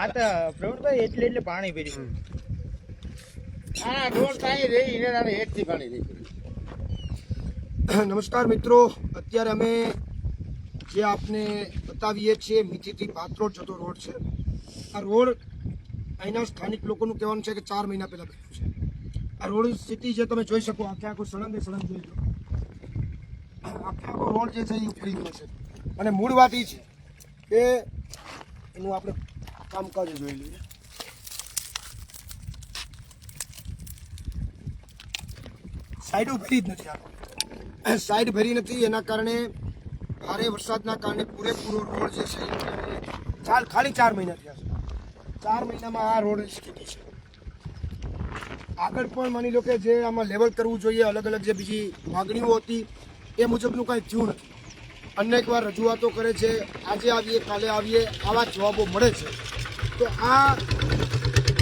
આ તો પ્રવીણભાઈ એટલે એટલે પાણી ભર્યું. નમસ્કાર મિત્રો. અત્યારે અમે જે આપને બતાવીએ છીએ, મીઠીથી પાત્રોડ જતો રોડ છે. આ રોડ અહીંના સ્થાનિક લોકોનું કહેવાનું છે કે ચાર મહિના પહેલાં બન્યું છે. આ રોડની સ્થિતિ જે તમે જોઈ શકો, આખે આખો સળંગે સળંગ જોઈ લો. આખે આખો રોડ જે છે એ ઉખડી ગયો છે. અને મૂળ વાત એ છે કે એનું આપણે કામકાજ જોઈ લઈએ. સાઈડો ભરી જ નથી આ સાઈડ ભરી નથી એના કારણે ભારે વરસાદના કારણે પૂરેપૂરો રોડ જે છે ચાલ ખાલી ચાર મહિના થયા છે. ચાર મહિનામાં આ રોડની સ્થિતિ છે. આગળ પણ માની લો કે જે આમાં લેવલ કરવું જોઈએ અલગ અલગ જે બીજી માગણીઓ હતી એ મુજબનું કાંઈ થયું નથી. અનેક વાર રજૂઆતો કરે છે આજે આવીએ કાલે આવીએ આવા જવાબો મળે છે. તો આ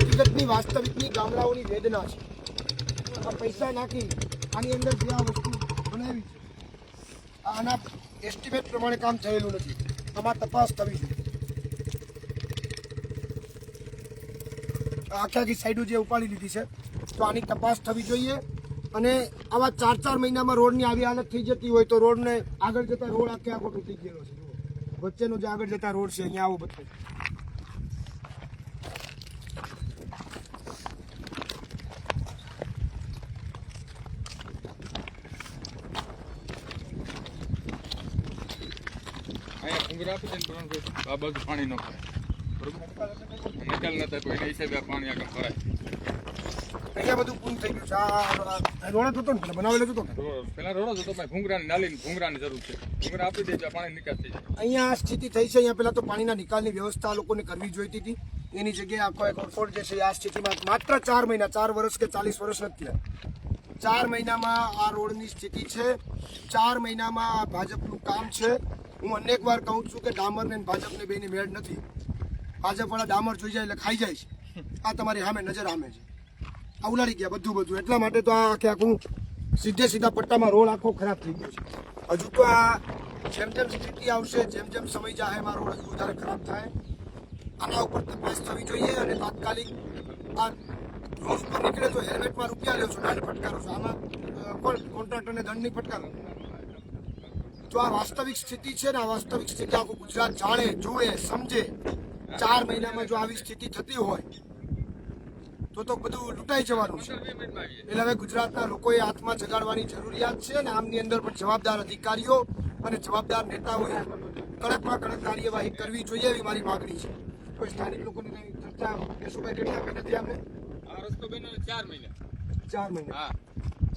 હકીકતની, વાસ્તવિકની ગામડાઓની વેદના છે. આ પૈસા નાખી આની અંદર જે આ વસ્તુ બનાવી છે, આના એસ્ટિમેટ પ્રમાણે કામ થયેલું નથી. આમાં તપાસ થવી જોઈએ આખી આખી સાઈડો જે ઉપાડી લીધી છે, તો આની તપાસ થવી જોઈએ અને આવા ચાર ચાર મહિનામાં રોડની આવી હાલત થઈ જતી હોય તો રોડને આગળ જતા રોડ આખે આખો તૂટી ગયેલો છે. વચ્ચેનો જે આગળ જતા રોડ છે, અહીંયા આવો બધું અહીંયા ભૂંગરા આપી દે ને આ બધું પાણી ન ભરાય. બરોબર? નિકાલ ન થાય કોઈ એના હિસાબે આ પાણી આગળ ભરાય. અહીંયા બધું પૂરું થઈ ગયું છે. આ આ રોડ જ ને પેલા બનાવેલો જ હતો ને? રોડ- પેલા રોડ જ ભાઈ ભૂંગરાની નાલીની ભૂંગરાની જરૂર છે. ભૂંગરા આપી દેજો પાણી થઈ જાય. અહીંયા આ સ્થિતિ થઈ છે. અહીંયા પહેલા તો પાણીના નિકાલની વ્યવસ્થા લોકોને કરવી જોઈતી હતી. એની જગ્યાએ આખો એક રોડ જે છે આ સ્થિતિમાં માત્ર ચાર મહિના ચાર વર્ષ કે ચાલીસ વર્ષ નથી ચાર મહિનામાં આ રોડની સ્થિતિ છે. ચાર મહિનામાં આ ભાજપનું કામ છે. હું અનેક વાર કહું છું કે ડામર ને ભાજપને બેની મેળ નથી. ભાજપવાળા ડામર જોઈ જાય એટલે ખાઈ જાય છે. આ તમારી સામે નજર સામે છે. આ ઉલાડી ગયા બધું બધું. એટલા માટે તો આ આખે આખું સીધે સીધા પટ્ટામાં રોડ આખો ખરાબ થઈ ગયો છે. હજુ તો આ જેમ જેમ સ્થિતિ આવશે, જેમ જેમ સમય જાય એમાં રોડ હજુ વધારે ખરાબ થાય. આના ઉપર તપાસ થવી જોઈએ અને તાત્કાલિક આ રોડ ઉપર નીકળે તો હેલ્મેટમાં રૂપિયા લ્યો છો દંડ ફટકારો છો. આમાં કોન્ટ્રાક્ટરને દંડની ફટકારો? તો આ વાસ્તવિક સ્થિતિ છે ને આ વાસ્તવિક સ્થિતિ આખું ગુજરાત જાણે જોવે સમજે. ચાર મહિનામાં જો આવી સ્થિતિ થતી હોય તો તો બધું લૂંટાઈ જવાનું છે. એટલે હવે ગુજરાતના લોકોએ હાથમાં જગાડવાની જરૂરિયાત છે અને આમની અંદર પણ જવાબદાર અધિકારીઓ અને જવાબદાર નેતાઓએ કડકમાં કડક કાર્યવાહી કરવી જોઈએ એવી મારી માગણી છે. કોઈ સ્થાનિક લોકોની ચર્ચા કેશુભાઈ કેટલા આપી નથી આપણે ચાર મહિના. ચાર મહિના. હા.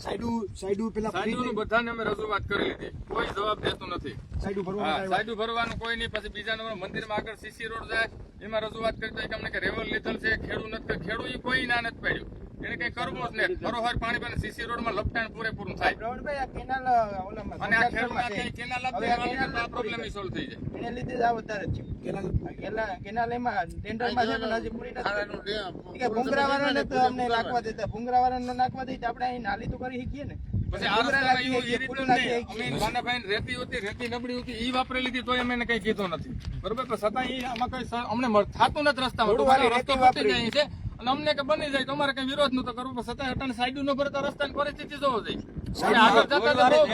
સાઈડુ સાઈડુ પેલા સાઈડુ બધાને અમે રજૂઆત કરી લીધી. કોઈ જવાબ દેતું નથી. સાઈડુ ભરવાનું સાઈડુ ભરવાનું કોઈ નહીં. પછી બીજા નંબર મંદિરમાં આગળ સીસી રોડ જાય. એમાં રજૂઆત કરી તો કે અમને કે રેવલ લીધેલ છે ખેડૂ નથી. ખેડૂ કોઈ ના નથી પાડ્યું. એને કઈ કરવું જ નહીં હરોહર પાણી પણ સીસી રોડમાં લપટાણ પૂરેપૂરું થાય. કેનાલ અને આ ખેડૂત કેનાલ આ આપી કેનાલ આ પ્રોબ્લેમ સોલ્વ થઈ જાય. એને લીધે જ આ વધારે કેનાલ છે પણ હજી પૂરી નથી ખાડાનું ડેમ. થઈ. કે ભૂંગરાવાળાને તો અમને નાખવા દેતા ભૂંગરાવાળાને નાખવા દઈએ આપણે અહીં નાલી તો કરી શકીએ ને. પછી આ એ રીતનું નહીં. રેતી હતી રેતી નબળી હતી ઈ વાપરી લીધી તોય અમે કઈ કીધું નથી. બરોબર? પણ છતાં એ આમાં કઈ અમને મળ- નથી રસ્તામાં. રસ્તો રેતી જાય છે. અને અમને કે બની જાય તો અમારે કઈ વિરોધનું તો કરવું પણ છતાં અટાણે સાઈડ નો ભરે તો રસ્તાની પરિસ્થિતિ જોવો જોઈએ. અને આગળ જતા તો બહુ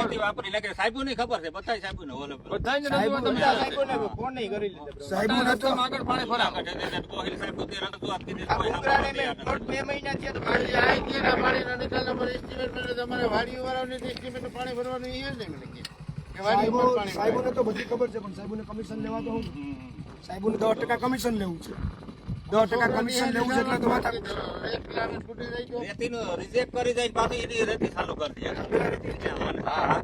ખરું. સાહેબોને તો બધી ખબર છે પણ સાહેબોને કમિશન લેવા તો હું. સાહેબોને દસ ટકા કમિશન લેવું છે. દસ ટકા કમિશન લેવું છે એટલે તો જાય રેતીનું રિજેક્ટ કરી જાય પાછી એની રેતી ચાલુ કરી દે. હા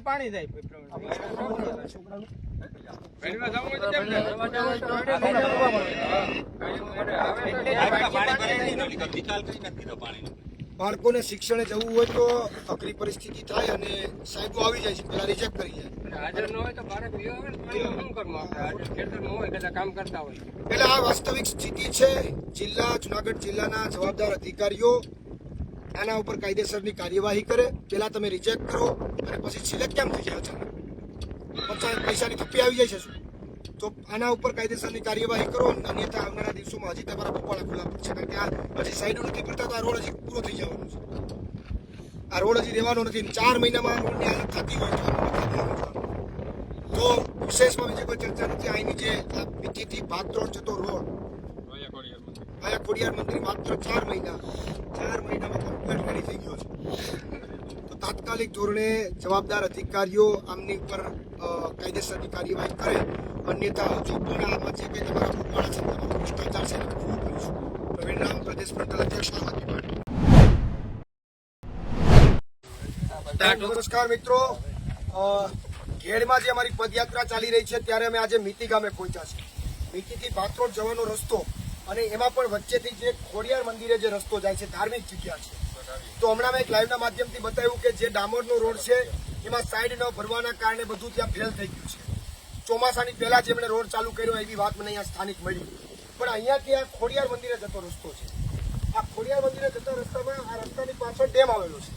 પાણી જાય? પાણી બાળકોને શિક્ષણે જવું હોય તો અઘરી પરિસ્થિતિ થાય અને સાહેબો આવી જાય છે પેલા રિજેક્ટ કરી જાય. હાજર ન હોય તો બાળક હોય કામ કરતા હોય. એટલે આ વાસ્તવિક સ્થિતિ છે. જિલ્લા જુનાગઢ જિલ્લાના જવાબદાર અધિકારીઓ આના ઉપર કાયદેસરની કાર્યવાહી કરે. પેલા તમે રિજેક્ટ કરો અને પછી સિલેક્ટ કેમ થઈ જાય અચાનક? પૈસાની થપ્પી આવી જાય છે શું? તો આના ઉપર કાયદેસરની કાર્યવાહી કરો અન્યથા આવનારા દિવસોમાં હજી તમારા પપ્પાળા ખુલ્લા પડશે કારણ કે આ હજી સાઈડો નથી પડતા તો આ રોડ હજી પૂરો થઈ જવાનો છે. આ રોડ હજી રહેવાનો નથી ચાર મહિનામાં આ રોડની હાલત થતી હોય તો. વિશેષમાં બીજી કોઈ ચર્ચા નથી. અહીંની જે આ પીઠીથી ભાગદોડ જતો રોડ. આયા ખોડિયાર મંદિર. માત્ર ચાર મહિના. ચાર મહિનામાં કમ્પ્લીટ કરી થઈ ગયો છે. તાત્કાલિક ધોરણે જવાબદાર અધિકારીઓ આમની ઉપર કાયદેસરની કાર્યવાહી કરે. અન્યથા હજુ પણ આમાં જે કંઈ તમારા ભૂતવાળા છે તમારો ભ્રષ્ટાચાર છે એને પૂરું કરીશું. પ્રવીણ રામ પ્રદેશ મંડળ અધ્યક્ષ આમ આદમી પાર્ટી. નમસ્કાર મિત્રો. ઘેડમાં જે અમારી પદયાત્રા ચાલી રહી છે ત્યારે અમે આજે મીતી ગામે પહોંચ્યા છે મીતીથી ભાત્રોડ જવાનો રસ્તો અને એમાં પણ વચ્ચેથી જે ખોડિયાર મંદિરે જે રસ્તો જાય છે, ધાર્મિક જગ્યા છે. તો હમણાં મેં એક લાઈવના માધ્યમથી બતાવ્યું કે જે ડામરનો રોડ છે, એમાં સાઈડ ન ભરવાના કારણે બધું ત્યાં ફેલ થઈ ગયું છે. ચોમાસાની પહેલા જ એમણે રોડ ચાલુ કર્યો, એવી વાત મને અહીંયા સ્થાનિક મળી. પણ અહીંયાથી આ ખોડિયાર મંદિરે જતો રસ્તો છે. આ ખોડિયાર મંદિરે જતા રસ્તામાં આ રસ્તાની પાછળ ડેમ આવેલો છે.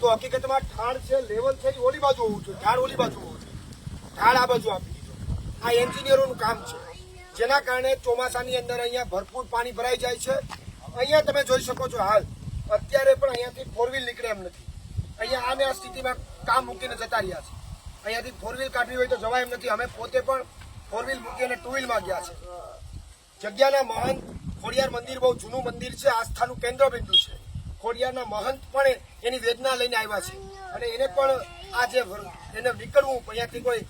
તો હકીકતમાં ઠાળ છે લેવલ છે, એ ઓલી બાજુ હોવું જોઈએ. ઢાળ ઓલી બાજુ હોવું જોઈએ. ઢાળ આ બાજુ આપી દીધો. આ એન્જિનિયરોનું કામ છે. જેના કારણે ચોમાસાની અંદર અહીંયા ભરપૂર પાણી ભરાઈ જાય છે. અહીંયા તમે જોઈ શકો છો હાલ, અત્યારે પણ અહીંયાથી ફોર વ્હીલ નીકળે એમ નથી. અહીંયા આને આ સ્થિતિમાં કામ મૂકીને જતા રહ્યા છે અહીંયાથી ફોર વ્હીલ કાઢવી હોય તો જવાય એમ નથી. અમે પોતે પણ ફોર વ્હીલ મૂકીને ટુ વ્હીલમાં ગયા છે જગ્યાના મહંત ખોડિયાર મંદિર બહુ જૂનું મંદિર છે. આસ્થાનું કેન્દ્ર બિંદુ છે. ખોડિયારના મહંત પણ એની વેદના લઈને આવ્યા છે. અને એને પણ આ જે વર- એને નીકળવું અહીંયાથી કોઈ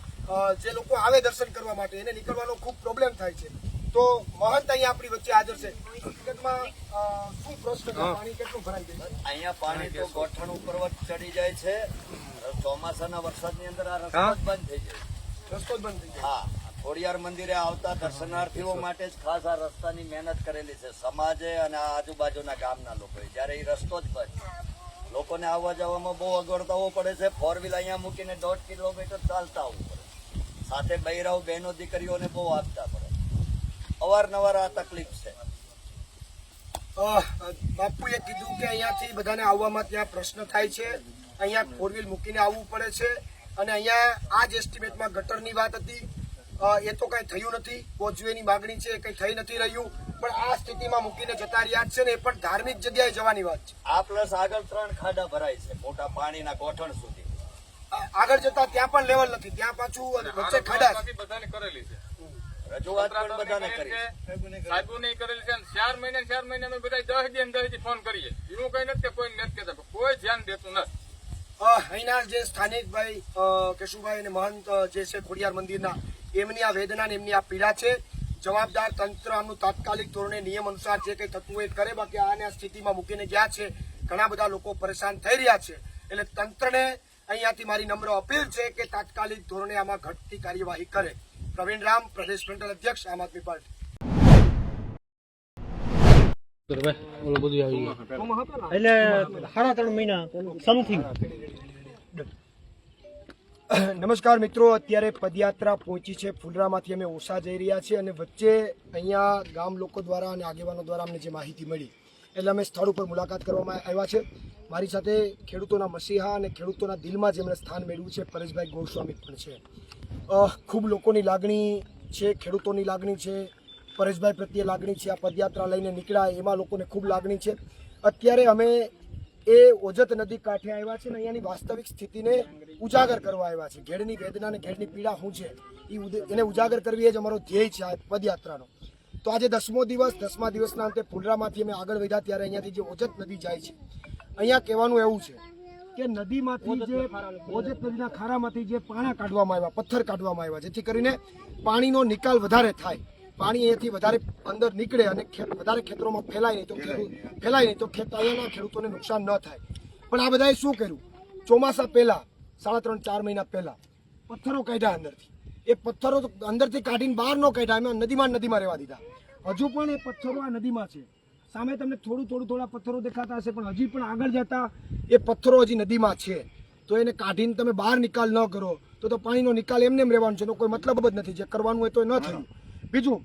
જે લોકો આવે દર્શન કરવા માટે એને નીકળવાનો ખૂબ પ્રોબ્લેમ થાય છે. તો મહંત અહીંયા આપણી વચ્ચે હાજર છે. હકીકતમાં શું પ્રશ્ન છે? પાણી કેટલું ભરાઈ જાય છે? અહીંયા પાણી તો ગોઠણ ઉપર ચડી જાય છે. ચોમાસાના વરસાદની અંદર આ રસ્તો જ બંધ થઈ જાય રસ્તો જ બંધ થઈ જાય હા ખોડિયાર મંદિરે આવતા દર્શનાર્થીઓ માટે જ ખાસ આ રસ્તાની મહેનત કરેલી છે. સમાજે અને આ આજુબાજુના ગામના લોકોએ. જ્યારે એ રસ્તો જ બંધ. લોકોને આવવા જવામાં બહુ અગવડતાઓ પડે છે. ફોર વ્હીલ અહીંયા મૂકીને દોઢ કિલોમીટર ચાલતા આવવું પડે. સાથે બૈરાઓ બહેનો દીકરીઓને બહુ આપતા પડે. અવારનવાર આ તકલીફ છે. બાપુએ કીધું કે અહીંયાથી બધાને આવવામાં ત્યાં પ્રશ્ન થાય છે. અહીંયા ફોર વ્હીલ મૂકીને આવવું પડે છે. અને અહીંયા આ જ એસ્ટિમેટમાં ગટરની વાત હતી. એ તો કઈ થયું નથી. કોચવેની માગણી છે કઈ થઈ નથી રહ્યું. પણ આ સ્થિતિમાં મૂકીને જતા રહ્યા છે ને એ પણ ધાર્મિક જગ્યાએ જવાની વાત છે. આ પ્લસ આગળ ત્રણ ખાડા ભરાય છે મોટા પાણીના ગોઠણ સુધી. આગળ જતા ત્યાં પણ લેવલ નથી. ત્યાં પાછું અને વચ્ચે ખાડા બધાને કરેલી છે. રજૂઆત પણ બધાને કરી. સાહેબોને ઈ કરેલી છે ચાર મહિને ચાર મહિને અમે બધા દસ દી દસ ફોન કરીએ. એવું કઈ નથી કોઈ નથી કોઈ ધ્યાન દેતું નથી. અહીંના જે સ્થાનિક ભાઈ કેશુભાઈ અને મહંત જે છે ખોડિયાર મંદિરના એમની આ વેદના એમની આ પીડા છે. જવાબદાર તંત્ર આમનું તાત્કાલિક ધોરણે નિયમ અનુસાર જે કંઈ થતું હોય એ કરે બાકી આને આ સ્થિતિમાં મૂકીને ગયા છે. ઘણા બધા લોકો પરેશાન થઈ રહ્યા છે. એટલે તંત્રને અહીંયાથી મારી નમ્ર અપીલ છે કે તાત્કાલિક ધોરણે આમાં ઘટતી કાર્યવાહી કરે. પ્રવીણ રામ પ્રદેશ મંડળ અધ્યક્ષ આમ આદમી પાર્ટી. એટલે સાડા ત્રણ મહિના સમથિંગ નમસ્કાર મિત્રો અત્યારે પદયાત્રા પહોંચી છે. ફુલરામાંથી અમે ઓછા જઈ રહ્યા છીએ અને વચ્ચે અહીંયા ગામ લોકો દ્વારા અને આગેવાનો દ્વારા અમને જે માહિતી મળી એટલે અમે સ્થળ ઉપર મુલાકાત કરવામાં આવ્યા છે. મારી સાથે ખેડૂતોના મસીહા અને ખેડૂતોના દિલમાં જેમણે સ્થાન મેળવ્યું છે. પરેશભાઈ ગોસ્વામી પણ છે. ખૂબ લોકોની લાગણી છે, ખેડૂતોની લાગણી છે, પરેશભાઈ પ્રત્યે લાગણી છે, આ પદયાત્રા લઈને નીકળ્યા, એમાં લોકોને ખૂબ લાગણી છે. અત્યારે અમે એ ઓજત નદી કાંઠે આવ્યા છે ને અહીંયાની વાસ્તવિક સ્થિતિને ઉજાગર કરવા આવ્યા છે. ઘેડની વેદના અને ઘેડની પીડા શું છે? એ એને ઉજાગર કરવી એ જ અમારો ધ્યેય છે આ પદયાત્રાનો. તો આજે દસમો દિવસ દસમા દિવસના અંતે ફુલરામાંથી અમે આગળ વધ્યા ત્યારે અહીંયાથી જે ઓજત નદી જાય છે અહીંયા કહેવાનું એવું છે કે નદીમાંથી જે ઓજત નદીના ખારામાંથી જે પાણા કાઢવામાં આવ્યા પથ્થર કાઢવામાં આવ્યા જેથી કરીને પાણીનો નિકાલ વધારે થાય. પાણી અહીંયાથી વધારે અંદર નીકળે અને વધારે ખેતરોમાં ફેલાય નહીં તો ખેડૂત ફેલાય નહીં તો ખેત અહીંયાના ખેડૂતોને નુકસાન ન થાય. પણ આ બધાએ શું કર્યું? ચોમાસા પહેલાં સાડા ત્રણ ચાર મહિના પહેલાં પથ્થરો કાઢ્યા અંદરથી. એ પથ્થરો તો અંદરથી કાઢીને બહાર ન કાઢ્યા. અમે નદીમાં નદીમાં રહેવા દીધા. હજુ પણ એ પથ્થરો આ નદીમાં છે. સામે તમને થોડું થોડું થોડા પથ્થરો દેખાતા હશે પણ હજી પણ આગળ જતા એ પથ્થરો હજી નદીમાં છે. તો એને કાઢીને તમે બહાર નિકાલ ન કરો. તો તો પાણીનો નિકાલ એમને એમ રહેવાનો છે. એનો કોઈ મતલબ જ નથી. જે કરવાનું હોય તો એ ન થયું. બીજું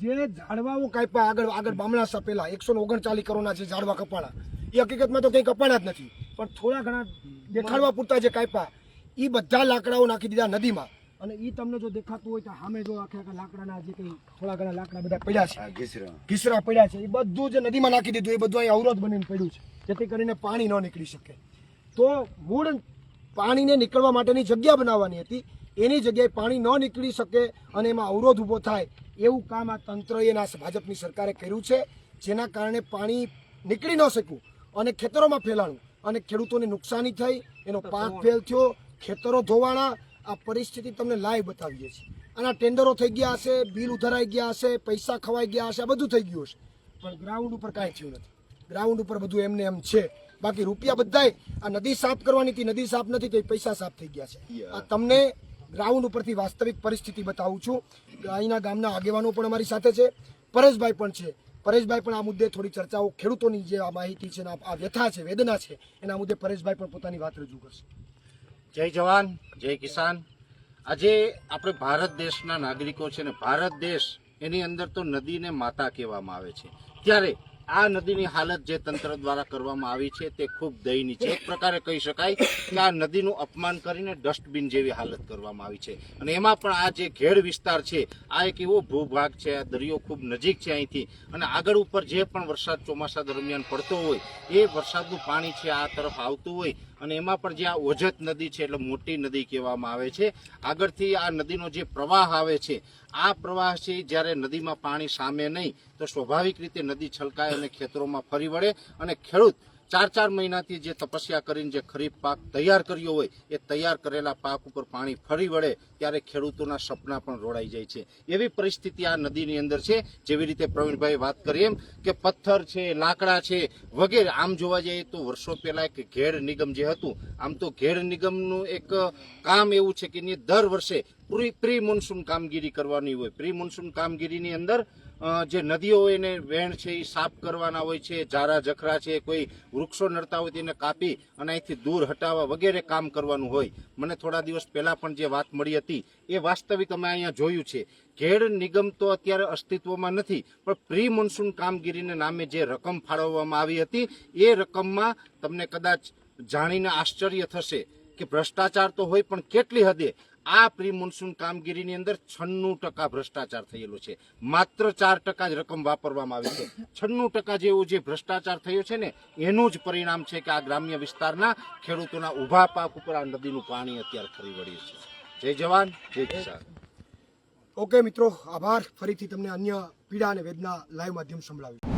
જે ઝાડવાઓ કાપ્યા આગળ આગળ બામણા સપેલા એકસો ને ઓગણચાલીસ કરોડના જે ઝાડવા કપાણા એ હકીકતમાં તો કંઈ કપાણા જ નથી. પણ થોડા ઘણા દેખાડવા પૂરતા જે કાપ્યા એ બધા લાકડાઓ નાખી દીધા નદીમાં. અને એ તમને જો દેખાતું હોય તો સામે જો આખે આખા લાકડાના જે કંઈ થોડા ઘણા લાકડા બધા પડ્યા છે ઘીસરા. પડ્યા છે એ બધું જે નદીમાં નાખી દીધું એ બધું અહીં અવરોધ બનીને પડ્યું છે જેથી કરીને પાણી ન નીકળી શકે. તો મૂળ પાણીને નીકળવા માટેની જગ્યા બનાવવાની હતી. એની જગ્યાએ પાણી ન નીકળી શકે અને એમાં અવરોધ ઊભો થાય એવું કામ આ તંત્રએ ભાજપની સરકારે કર્યું છે જેના કારણે પાણી નીકળી ન શક્યું અને ખેતરોમાં ફેલાણું અને ખેડૂતોને નુકસાની થઈ એનો પાક ફેલ થયો ખેતરો ધોવાણા આ પરિસ્થિતિ તમને લાઈવ બતાવીએ છીએ. આના ટેન્ડરો થઈ ગયા હશે બિલ ઉધરાઈ ગયા હશે પૈસા ખવાઈ ગયા હશે આ બધું થઈ ગયું હશે. પણ ગ્રાઉન્ડ ઉપર કાંઈ થયું નથી. ગ્રાઉન્ડ ઉપર બધું એમને એમ છે. બાકી રૂપિયા બધાય આ નદી સાફ કરવાની હતી નદી સાફ નથી થઈ પૈસા સાફ થઈ ગયા છે. આ તમને ગ્રાઉન્ડ ઉપરથી વાસ્તવિક પરિસ્થિતિ બતાવું છું. અહીંના ગામના આગેવાનો પણ અમારી સાથે છે. પરેશભાઈ પણ છે. પરેશભાઈ પણ આ મુદ્દે થોડી ચર્ચાઓ ખેડૂતોની જે આ માહિતી છે આ વ્યથા છે વેદના છે એના મુદ્દે પરેશભાઈ પણ પોતાની વાત રજૂ કરશે. જય જવાન, જય કિસાન. આજે આપણે ભારત દેશના નાગરિકો છે ને, ભારત દેશ એની અંદર તો નદીને માતા કહેવામાં આવે છે. ત્યારે આ નદીની હાલત જે તંત્ર દ્વારા કરવામાં આવી છે તે ખૂબ દયનીય છે. એક પ્રકારે કહી શકાય કે આ નદીનું અપમાન કરીને ડસ્ટબિન જેવી હાલત કરવામાં આવી છે. અને એમાં પણ આ જે ઘેડ વિસ્તાર છે, આ એક એવો ભૂભાગ છે, આ દરિયો ખૂબ નજીક છે અહીંથી. અને આગળ ઉપર જે પણ વરસાદ ચોમાસા દરમિયાન પડતો હોય, એ વરસાદનું પાણી છે આ તરફ આવતું હોય અને એમાં પણ જે આ ઓજત નદી છે એટલે મોટી નદી કહેવામાં આવે છે, આગળથી આ નદીનો જે પ્રવાહ આવે છે, આ પ્રવાહ છે જ્યારે નદીમાં પાણી સામે નહીં, તો સ્વાભાવિક રીતે નદી છલકાય અને ખેતરોમાં ફરી વળે અને ખેડૂત ચાર ચાર મહિનાથી જે તપસ્યા કરીને જે ખરીફ પાક તૈયાર કર્યો હોય, એ તૈયાર કરેલા પાક ઉપર પાણી ફરી વળે, ત્યારે ખેડૂતોના સપના પણ રોડાઈ જાય છે. એવી પરિસ્થિતિ આ નદીની અંદર છે. જેવી રીતે પ્રવીણભાઈ વાત કરી એમ કે પથ્થર છે, લાકડા છે, વગેરે. આમ જોવા જઈએ તો વર્ષો પહેલા એક ઘેડ નિગમ જે હતું, આમ તો ઘેડ નિગમનું એક કામ એવું છે કે દર વર્ષે પ્રી પ્રી મોન્સૂન કામગીરી કરવાની હોય. પ્રી મોન્સૂન કામગીરીની અંદર જે નદીઓ હોય એને વેણ છે એ સાફ કરવાના હોય છે, ઝારા જખરા છે, કોઈ વૃક્ષો નડતા હોય તેને કાપી અને અહીંથી દૂર હટાવવા વગેરે કામ કરવાનું હોય. મને થોડા દિવસ પહેલાં પણ જે વાત મળી હતી, એ વાસ્તવિક અમે અહીંયા જોયું છે. ઘેડ નિગમ તો અત્યારે અસ્તિત્વમાં નથી, પણ પ્રી મોન્સૂન કામગીરીને નામે જે રકમ ફાળવવામાં આવી હતી, એ રકમમાં તમને કદાચ જાણીને આશ્ચર્ય થશે કે ભ્રષ્ટાચાર તો હોય, પણ કેટલી હદે આ પ્રી મોન્સૂન કામગીરીની અંદર છન્નું ટકા ભ્રષ્ટાચાર થયેલો છે. માત્ર ચાર ટકા જ રકમ વાપરવામાં આવી છે. છન્નું ટકા જેવો જે ભ્રષ્ટાચાર થયો છે ને, એનું જ પરિણામ છે કે આ ગ્રામ્ય વિસ્તારના ખેડૂતોના ઊભા પાક ઉપર આ નદીનું પાણી અત્યારે ફરી વળ્યું છે. જય જવાન, જય કિસાન. ઓકે મિત્રો, આભાર. ફરીથી તમને અન્ય પીડા અને વેદના લાઈવ માધ્યમ સંભળાવ્યું